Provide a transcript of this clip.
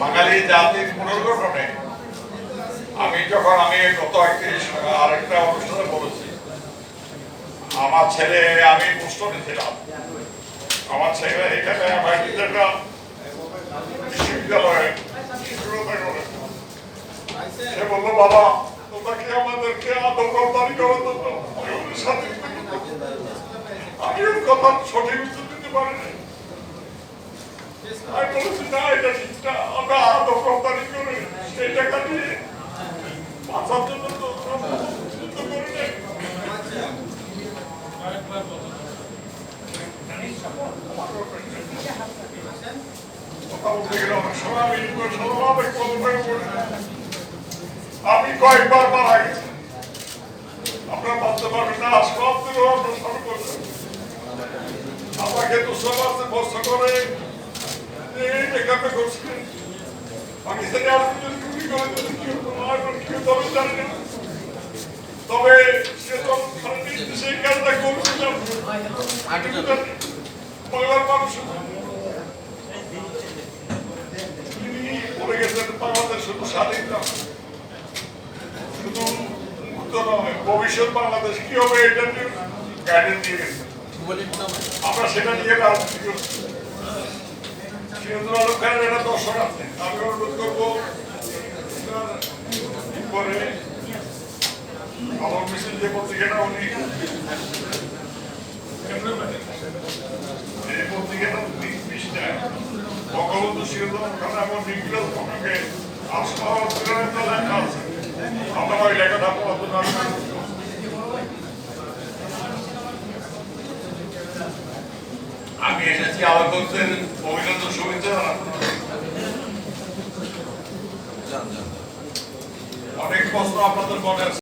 বাঙালি জাতির পুনর্গঠনে আমি যখন আমি গত একত্রিশ আরেকটা অনুষ্ঠানে বলেছি, আমার ছেলে আমি মুস্টনে ছিলাম আমার ছেলে এখানে আমার একটা বিশ্ববিদ্যালয়ে সে বলল, বাবা আমাদেরকে আমি কথা সঠিক উত্তর দিতে পারিনি। আমি বলেছি না এটা ঠিক না আমরা আদৌ রপ্তানি করে, সেই টাকা দিয়ে বাঁচার জন্য তো যুদ্ধ করি নাই। আমি কয়েকবার মারা গেছি। আপনারা ভাবতে পারবেন না সব দিনও আমরা স্মরণ করছেন আমাকে তো সমাজে বস্ত করে এই এখানে করছিলেন পাকিস্তানে আপনি যদি গুলি করে দিলে কি হতো আর কি হতো জানি না। তবে সে তো সেই কাজটা করছিলাম বাংলার মানুষ। তিনি বলে গেছেন বাংলাদেশ শুধু স্বাধীন না শুধু ভবিষ্যৎ বাংলাদেশ কি হবে এটা নিয়ে গাইডেন্স দিয়ে গেছে। আমরা সেটা নিয়ে রাজনীতি করছি। সিরাজুল আলম খানের একটা দর্শন আছে আমি অনুরোধ করব পরে আমার মিছিল যে পত্রিকাটা উনি এই পত্রিকাটা পৃষ্ঠা বঙ্গবন্ধু সিরাজুল আলম খান এবং পক্ষকে আসমা লেখা আছে আমরা লেখাটা আমি এসেছি আবার বলছেন এসেছি আলোচকদের অভিনন্দন শুভেচ্ছা অনেক প্রশ্ন আপনাদের মনে আছে।